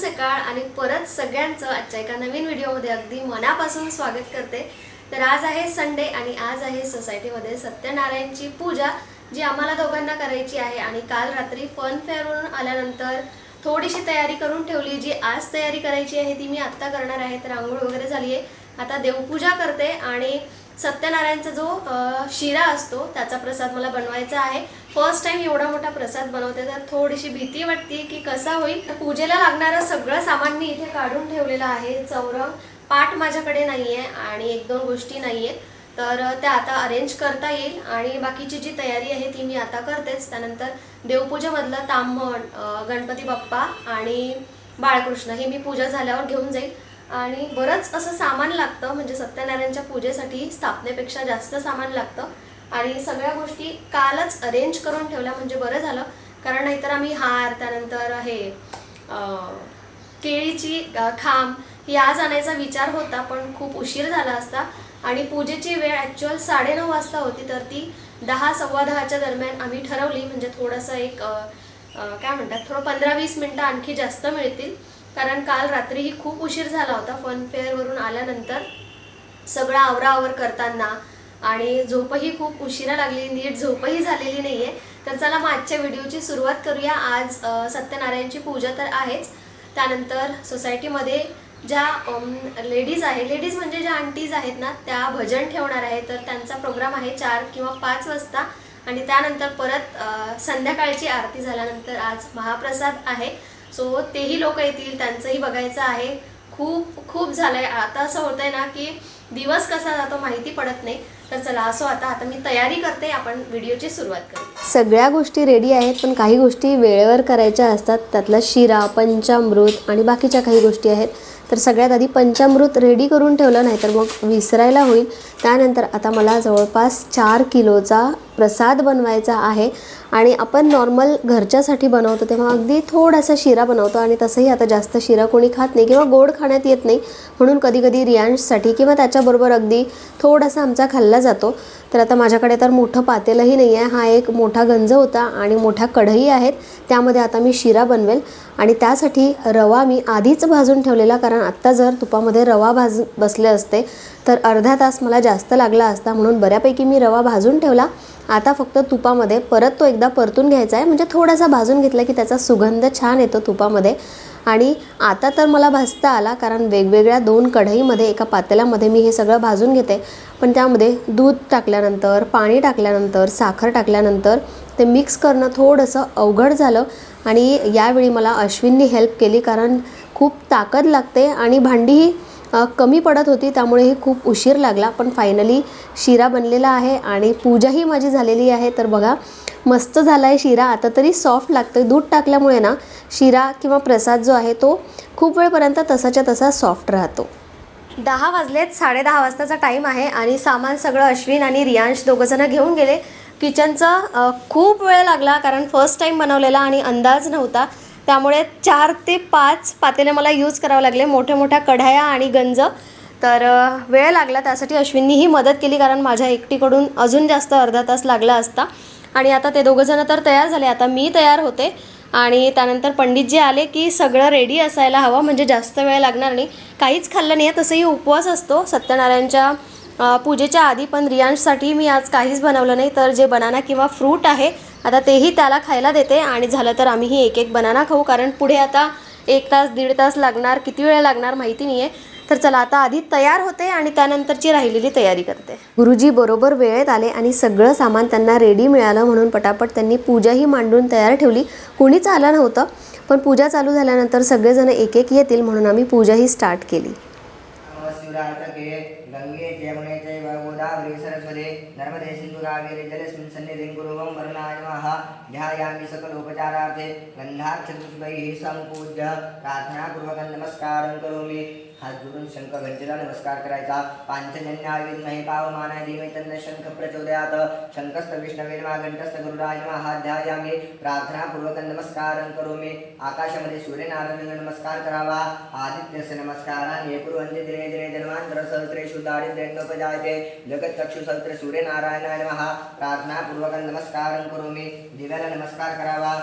सकाळ आणि परत सगळ्यांचं आजच्या एका नवीन व्हिडिओमध्ये अगदी मनापासून स्वागत करते. तर आज आहे संडे आणि आज आहे सोसायटीमध्ये सत्यनारायणची पूजा जी आम्हाला दोघांना करायची आहे आणि काल रात्री फन फेअरवरून आल्यानंतर थोडीशी तयारी करून ठेवली. जी आज तयारी करायची आहे ती मी आत्ता करणार आहे. तर आंघोळ वगैरे झाली आहे आता देवपूजा करते आणि सत्यनारायणचा जो शिरा असतो त्याचा प्रसाद मला बनवायचा आहे. फर्स्ट टाइम एवढा मोठा प्रसाद बनवते तर थोडीशी भीती वाटते की कसा होईल. तर पूजेला लागणारं सगळं सामान मी इथे काढून ठेवलेलं आहे. चौरंग पाठ माझ्याकडे नाही आहे आणि एक दोन गोष्टी नाही आहेत तर त्या आता अरेंज करता येईल आणि बाकीची जी तयारी आहे ती मी आता करतेच. त्यानंतर देवपूजेमधलं तांबण गणपती बाप्पा आणि बाळकृष्ण हे मी पूजा झाल्यावर घेऊन जाईल. आणि बरंच असं सामान लागतं म्हणजे सत्यनारायणच्या पूजेसाठी स्थापनेपेक्षा जास्त सामान लागतं. आणि सगळ्या गोष्टी कालच अरेंज करून ठेवल्या म्हणजे बरं झालं. कारण नाहीतर आम्ही हार त्यानंतर हे केळीची खांब ही आज आणायचा विचार होता पण खूप उशीर झाला असता. आणि पूजेची वेळ ॲक्च्युअल साडेनऊ वाजता होती तर ती दहा सव्वा दहाच्या दरम्यान आम्ही ठरवली. म्हणजे थोडंसं एक काय म्हणतात थोडं पंधरा वीस मिनटं आणखी जास्त मिळतील. कारण काल रात्रीही खूप उशीर झाला होता फन फेअरवरून आल्यानंतर. सगळं आवराआवर करताना आणि झोपही खूप उशिरा लागली नीट झोपही झालेली नाही आहे तर चला मग आजच्या व्हिडिओची सुरुवात करूया. आज सत्यनारायणची पूजा तर आहेच. त्यानंतर सोसायटीमध्ये ज्या लेडीज आहे लेडीज म्हणजे ज्या आंटीज आहेत ना त्या भजन ठेवणार आहे. तर त्यांचा प्रोग्राम आहे चार किंवा पाच वाजता. आणि त्यानंतर परत संध्याकाळची आरती झाल्यानंतर आज महाप्रसाद आहे. सो तेही लोक येतील त्यांचंही बघायचं आहे. खूप खूप झालंय. आता असं होतंय ना की दिवस कसा जातो माहिती पडत नाही. तर चला असो आता आता मी तयारी करते. आपण व्हिडिओची सुरुवात करू. सगळ्या गोष्टी रेडी आहेत पण काही गोष्टी वेळेवर करायच्या असतात. त्यातला शिरा पंचामृत आणि बाकीच्या काही गोष्टी आहेत. तर सगळ्यात आधी पंचामृत रेडी करून ठेवलं नाही तर मग विसरायला होईल. त्यानंतर आता मला जवळपास चार किलोचा प्रसाद बनवायचा आहे आणि आपण नॉर्मल घरच्यासाठी बनवतो तेव्हा अगदी थोडासा शिरा बनवतो आणि तसंही आता जास्त शिरा कोणी खात नाही किंवा गोड खाण्यात येत नाही. म्हणून कधी कधी रियांशसाठी किंवा त्याच्याबरोबर अगदी थोडासा आमचा खाल्ला जातो. तर आता माझ्याकडे तर मोठं पातेलंही नाही आहे. हा एक मोठा गंज होता आणि मोठ्या कढई आहेत. त्यामध्ये आता मी शिरा बनवेल आणि त्यासाठी रवा मी आधीच भाजून ठेवलेला कारण आत्ता जर तुपामध्ये रवा भाज बसले असते तर अर्धा तास मला जास्त लागला असता म्हणून बऱ्यापैकी मी रवा भाजून ठेवला आता फक्त तुपामध्ये परत तो एकदा परतून घ्यायचा आहे. म्हणजे थोडासा भाजून घेतला की त्याचा सुगंध छान येतो तुपामध्ये. आणि आता तर मला भाजता आला कारण वेगवेगळ्या दोन कढईमध्ये एका पातेल्यामध्ये मी हे सगळं भाजून घेते. पण त्यामध्ये दूध टाकल्यानंतर पाणी टाकल्यानंतर साखर टाकल्यानंतर ते मिक्स करणं थोडंसं अवघड झालं. आणि यावेळी मला अश्विननी हेल्प केली कारण खूप ताकद लागते आणि भांडीही कमी पडत होती त्यामुळेही खूप उशीर लागला. पण फायनली शिरा बनलेला आहे आणि पूजाही माझी झालेली आहे. तर बघा मस्त झाला आहे शिरा. आता तरी सॉफ्ट लागतं दूध टाकल्यामुळे ना शिरा किंवा प्रसाद जो आहे तो खूप वेळपर्यंत तसाच्या तसा सॉफ्ट राहतो. दहा वाजलेत साडेदहा वाजताचा टाईम आहे आणि सामान सगळं अश्विन आणि रियांश दोघंजणं घेऊन गेले. किचनचा खूप वेळ लागला कारण फर्स्ट टाईम बनवलेला आणि अंदाज नव्हता. त्यामुळे चार ते पाच पातेले मला यूज करावं लागले. मोठ्या मोठ्या कढाया आणि गंज. तर वेळ लागला त्यासाठी अश्विननीही मदत केली कारण माझ्या एकटीकडून अजून जास्त अर्धा तास लागला असता. आणि आता ते दोघंजणं तर तयार झाले. आता मी तयार होते. आणि त्यानंतर पंडितजी आले की सगळं रेडी असायला हवं. म्हणजे जास्त वेळ लागणार नाही. काहीच खाल्लं नाही. आहे तसंही उपवास असतो. सत्यनारायणच्या पूजेच्या आधी पण रियांशसाठी मी आज काहीच बनवलं नाही. तर जे बनाना किंवा फ्रूट आहे आता तेही त्याला खायला देते आणि झालं तर आम्हीही एक एक बनाना खाऊ कारण पुढे आता एक तास दीड तास लागणार किती वेळ लागणार माहिती नाही आहे तर चला आता आधी तयार होते आणि त्यानंतरची राहिलेली तयारी करते. गुरुजी बरोबर वेळेत आले आणि सगळं सामान त्यांना रेडी मिळालं म्हणून पटापट त्यांनी पूजाही मांडून तयार ठेवली. कोणीच आलं नव्हतं पण पूजा चालू झाल्यानंतर सगळेजण एक एक येतील म्हणून आम्ही पूजाही स्टार्ट केली. गंगे जमुने चैव गोदावरी सरस्वती नर्मदे सिन्धु कावेरी जलेस्मिन् सन्निधिं कुरुवं वरुणाय नमः। ध्यायामि सकलोपचारार्थे गन्धाक्षपुष्पैः सम्पूज्य। प्रार्थनापूर्वकं नमस्कारं करोमि। हात जोडून शंख घंटेला नमस्कार करायचा. पांचजन्याय विद्महे पावमानाय धीमे तन्नः शंख प्रचोदयात. शंखस्थ विष्णवे नमः घंटस्थ गुरुराज नमः. प्रार्थनापूर्वक नमस्कारं करोमि. आकाशामध्ये सूर्यनारायणाला नमस्कार करावा. आदित्यस्य नमस्कारान् ये कुर्वन्ति दिने दिने जन्मान्तरसहस्रेषु दारिद्र्येणोपजायते जगच्चक्षुसहस्रे सूर्यनारायणाय नमः. प्रार्थनापूर्वकं नमस्कारं करोमि. दिव्याला नमस्कार करावा.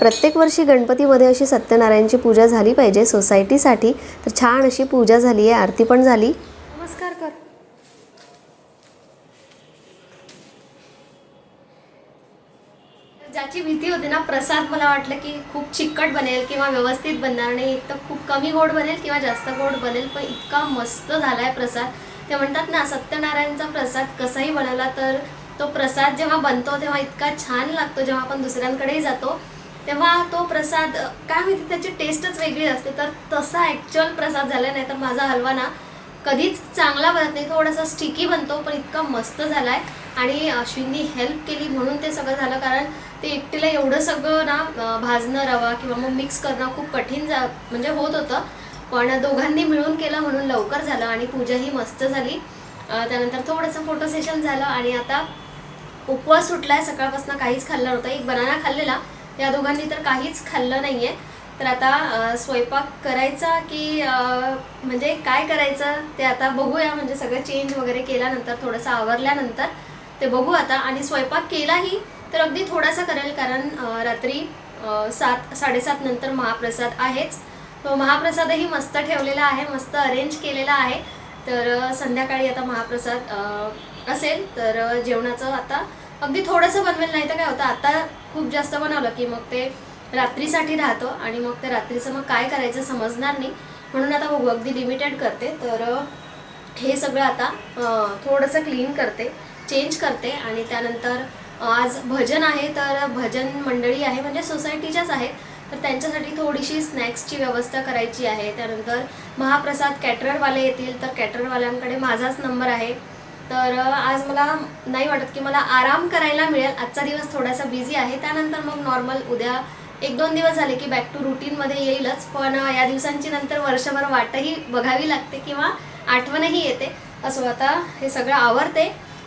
प्रत्येक वर्षी गणपतीमध्ये अशी सत्यनारायणची पूजा झाली पाहिजे सोसायटीसाठी. तर छान अशी पूजा झाली आहे आरती पण झाली. नमस्कार कर. ज्याची भीती होती ना प्रसाद मला वाटलं की खूप चिकट बनेल किंवा व्यवस्थित बनणार नाही. एक तर खूप कमी गोड बनेल किंवा जास्त गोड बनेल पण इतका मस्त झाला आहे प्रसाद. ते म्हणतात ना सत्यनारायणचा प्रसाद कसाही बनवला तर तो प्रसाद जेव्हा बनतो तेव्हा इतका छान लागतो जेव्हा आपण दुसऱ्यांकडेही जातो. तेव्हा तो प्रसाद काय माहिती त्याची टेस्टच वेगळी असते. तर तसा ॲक्च्युअल प्रसाद झाला नाही तर माझा हलवा ना कधीच चांगला बनत नाही. थोडासा स्टिकी बनतो पण इतका मस्त झाला आहे आणि अश्विननी हेल्प केली म्हणून ते सगळं झालं. कारण ते एकटीला एवढं सगळं ना भाजणं रवा किंवा मग मिक्स करणं खूप कठीण जा म्हणजे होत होतं. पण दोघांनी मिळून केलं म्हणून लवकर झालं आणि पूजाही मस्त झाली. त्यानंतर थोडंसं फोटो सेशन झालं आणि आता उपवास सुटला आहे सकाळपासून काहीच खाल्ला नव्हतं. एक बनाना खाल्लेला. या दोघांनी तर काहीच खाल्लं नाहीये. तर आता स्वयंपाक करायचा की म्हणजे काय करायचं ते आता बघूया. म्हणजे सगळं चेंज वगैरे केल्यानंतर थोडंसं आवरल्यानंतर ते बघू आता. आणि स्वयंपाक केलाही तर अगदी थोडासा करेल कारण रात्री सात साडेसात नंतर महाप्रसाद आहेच. तो महाप्रसादही मस्त ठेवलेला आहे मस्त अरेंज केलेला आहे. तर संध्याकाळी आता महाप्रसाद असेल. तर जेवणाचं आता अगदी थोडंसं बनवेल नाही तर काय होतं आता खूप जास्त बनवलं की मग ते रात्रीसाठी राहतं आणि मग ते रात्रीचं मग काय करायचं समजणार नाही. म्हणून आता बघू अगदी लिमिटेड करते. तर हे सगळं आता थोडंसं क्लीन करते चेंज करते आणि त्यानंतर आज भजन आहे तर भजन मंडळी आहे म्हणजे सोसायटीच्याच आहेत तर त्यांच्यासाठी थोडीशी स्नॅक्सची व्यवस्था करायची आहे. त्यानंतर महाप्रसाद कॅटररवाले येतील तर कॅटररवाल्यांकडे माझाच नंबर आहे. तर आज मला नाही वाटत की मला आराम करायला मिळेल. आजचा दिवस थोडासा बिझी आहे. त्यानंतर मग नॉर्मल उद्या एक दोन दिवस झाले की बॅक टू रुटीनमध्ये येईलच. पण या दिवसांची नंतर वर्षभर वाटही बघावी लागते किंवा आठवणही येते. असं आता हे सगळं आवडते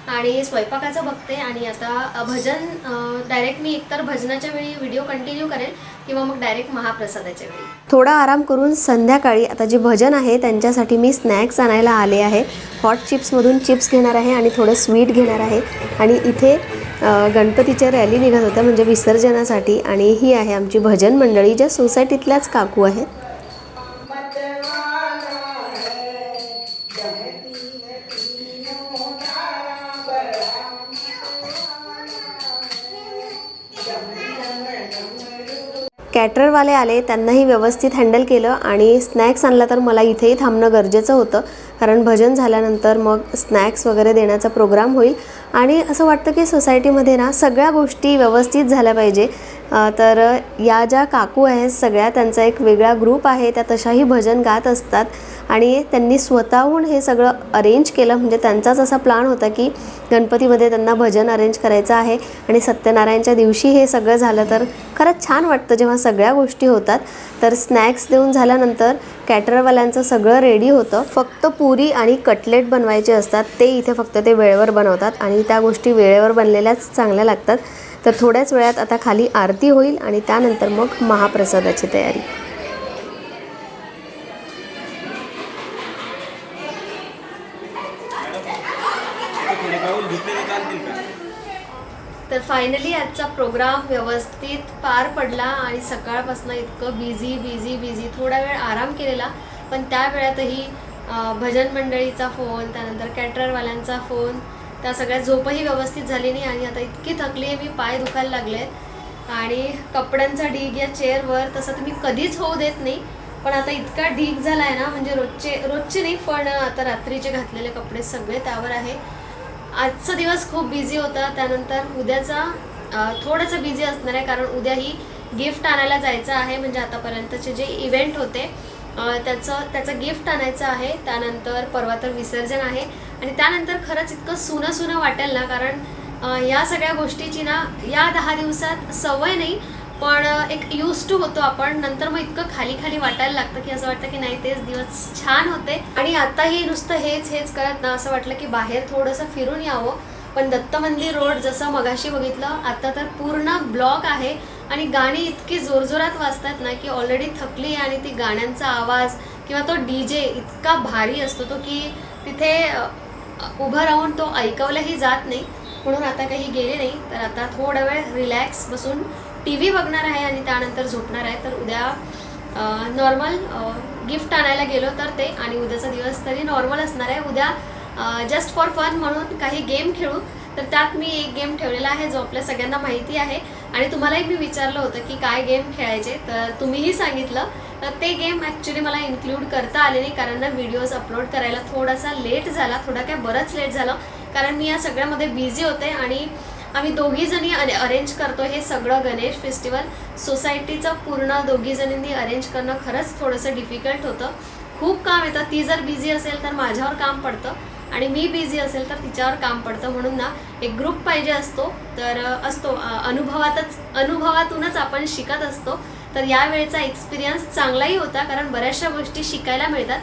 आणि स्वयंपाकाचं बघते आणि आता भजन डायरेक्ट मी एकतर भजनाच्या वेळी व्हिडिओ कंटिन्यू करेल किंवा मग डायरेक्ट महाप्रसादाच्या वेळी. थोडा आराम करून संध्याकाळी आता जे भजन आहे त्यांच्यासाठी मी स्नॅक्स आणायला आले आहे. हॉट चिप्समधून चिप्स घेणार आहे आणि थोडं स्वीट घेणार आहे. आणि इथे गणपतीच्या रॅली निघत होत्या म्हणजे विसर्जनासाठी आणि ही आहे आमची भजन मंडळी ज्या सोसायटीतल्याच काकू आहेत. कॅटररवाले आले त्यांनाही व्यवस्थित हँडल केलं आणि स्नॅक्स आणला तर मला इथेही थांबणं गरजेचं होतं. कारण भजन झाल्यानंतर मग स्नॅक्स वगैरे देण्याचा प्रोग्राम होईल. आणि असं वाटतं की सोसायटीमध्ये ना सगळ्या गोष्टी व्यवस्थित झाल्या पाहिजे. तर या ज्या काकू आहेत सगळ्या त्यांचा एक वेगळा ग्रुप आहे. त्या तशाही भजन गात असतात आणि त्यांनी स्वतःहून हे सगळं अरेंज केलं. म्हणजे त्यांचाच असा प्लान होता की गणपतीमध्ये त्यांना भजन अरेंज करायचं आहे आणि सत्यनारायणच्या दिवशी हे सगळं झालं. तर खरंच छान वाटतं जेव्हा सगळ्या गोष्टी होतात. तर स्नॅक्स देऊन झाल्यानंतर कॅटरवाल्यांचं सगळं रेडी होतं. फक्त पुरी आणि कटलेट बनवायचे असतात. ते इथे फक्त ते वेळेवर बनवतात आणि त्या गोष्टी वेळेवर बनलेल्याच चांगल्या लागतात. तर थोड्याच वेळात आता खाली आरती होईल आणि त्यानंतर मग महाप्रसादाची तयारी. तर फायनली आजचा प्रोग्राम व्यवस्थित पार पडला आणि सकाळपासून इतकं बिझी बिझी बिझी थोडा वेळ आराम केलेला पण त्या वेळातही भजन मंडळीचा फोन त्यानंतर कॅटरवाल्यांचा फोन त्या सगळ्या झोपही व्यवस्थित झाली नाही आणि आता इतकी थकली आहे मी पाय दुखायला लागले. आणि कपड्यांचा ढीग या चेअरवर तसं तर मी कधीच होऊ देत नाही. पण आता इतका ढीग झाला आहे ना म्हणजे रोजचे रोजचे नाही पण आता रात्रीचे घातलेले कपडे सगळे त्यावर आहे. आजचा दिवस खूप बिझी होता त्यानंतर उद्याचा थोडंसं बिझी असणार आहे कारण उद्याही गिफ्ट आणायला जायचं आहे म्हणजे आतापर्यंतचे जे इव्हेंट होते त्याचं त्याचं गिफ्ट आणायचं आहे त्यानंतर परवा तर विसर्जन आहे. आणि त्यानंतर खरंच इतकं सुनं सुनं वाटेल ना कारण या सगळ्या गोष्टीची ना या दहा दिवसात सवय नाही पण एक यूज टू होतो आपण. नंतर मग इतकं खाली खाली वाटायला लागतं की असं वाटतं की नाही तेच दिवस छान होते. आणि आताही नुसतं हेच हेच करत ना असं वाटलं की बाहेर थोडंसं फिरून यावं. पण दत्त मंदिर रोड जसं मगाशी बघितलं आता तर पूर्ण ब्लॉक आहे. आणि गाणी इतकी जोरजोरात वाजतात ना की ऑलरेडी थकली आहे आणि ती गाण्यांचा आवाज किंवा तो डी जे इतका भारी असतो तो की तिथे उभं राहून तो ऐकवलाही जात नाही. म्हणून आता काही गेले नाही. तर आता थोडा वेळ रिलॅक्स बसून टी व्ही बघणार आहे आणि त्यानंतर झोपणार आहे. तर उद्या नॉर्मल गिफ्ट आणायला गेलो तर ते. आणि उद्याचा दिवस तरी नॉर्मल असणार आहे. उद्या जस्ट फॉर फन म्हणून काही गेम खेळू. तर त्यात मी एक गेम ठेवलेला आहे जो आपल्या सगळ्यांना माहिती आहे. आणि तुम्हालाही मी विचारलं होतं की काय गेम खेळायचे. तर तुम्हीही सांगितलं तर ते गेम ॲक्च्युली मला इन्क्लूड करता आले नाही कारण ना व्हिडिओज अपलोड करायला थोडासा लेट झाला थोडा काय बरंच लेट झालं. कारण मी या सगळ्यामध्ये बिझी होते आणि आम्ही दोघीजणी अरे अरेंज करतो हे सगळं गणेश फेस्टिवल सोसायटीचं पूर्ण दोघीजणींनी अरेंज करणं खरंच थोडंसं डिफिकल्ट होतं. खूप काम येतं ती जर बिझी असेल तर माझ्यावर काम पडतं आणि मी बिझी असेल तर तिच्यावर काम पडतं. म्हणून ना एक ग्रुप पाहिजे असतो. तर असतो. अनुभवातच अनुभवातूनच आपण शिकत असतो. तर यावेळेचा एक्सपिरियन्स चांगलाही होता कारण बऱ्याचशा गोष्टी शिकायला मिळतात.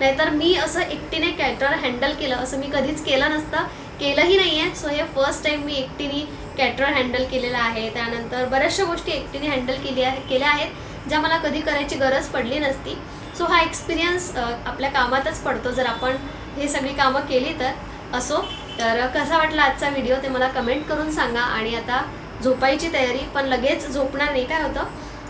नाहीतर मी असं एकटीने कॅटर हँडल केलं असं मी कधीच केलं नसतं. केलंही नाही आहे सो हे फर्स्ट टाईम मी एकटीने कॅटर हँडल केलेलं आहे. त्यानंतर बऱ्याचशा गोष्टी एकटीने हँडल केली आहे केल्या आहेत ज्या मला कधी करायची गरज पडली नसती. सो हा एक्सपिरियन्स आपल्या कामातच पडतो. जर आपण हे सगळी कामं केली तर असो तर कसा वाटला आजचा व्हिडिओ ते मला कमेंट करून सांगा. आणि आता झोपायची तयारी पण लगेच झोपणार नाही. काय होतं?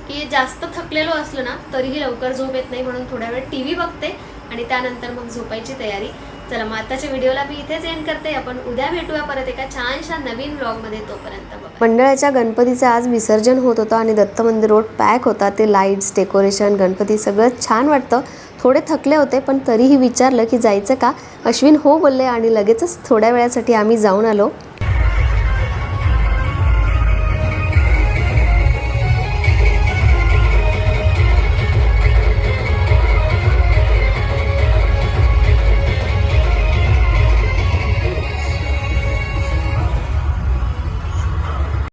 की जास्त थकलेलो असलो ना तरीही लवकर झोप येत नाही म्हणून थोड्या वेळ टी व्ही बघते आणि त्यानंतर मग झोपायची तयारी. चला मग आताच्या व्हिडिओला मी इथेच एंड करते. आपण उद्या भेटूया परत एका छानशा नवीन ब्लॉगमध्ये तोपर्यंत मंडळाच्या गणपतीचं आज विसर्जन होत होतं आणि दत्त मंदिर रोड पॅक होता. ते लाईट्स डेकोरेशन गणपती सगळं छान वाटतं. थोडे थकले होते पण तरीही विचारलं की जायचं का? अश्विन हो बोलले आणि लगेचच थोड्या वेळासाठी आम्ही जाऊन आलो.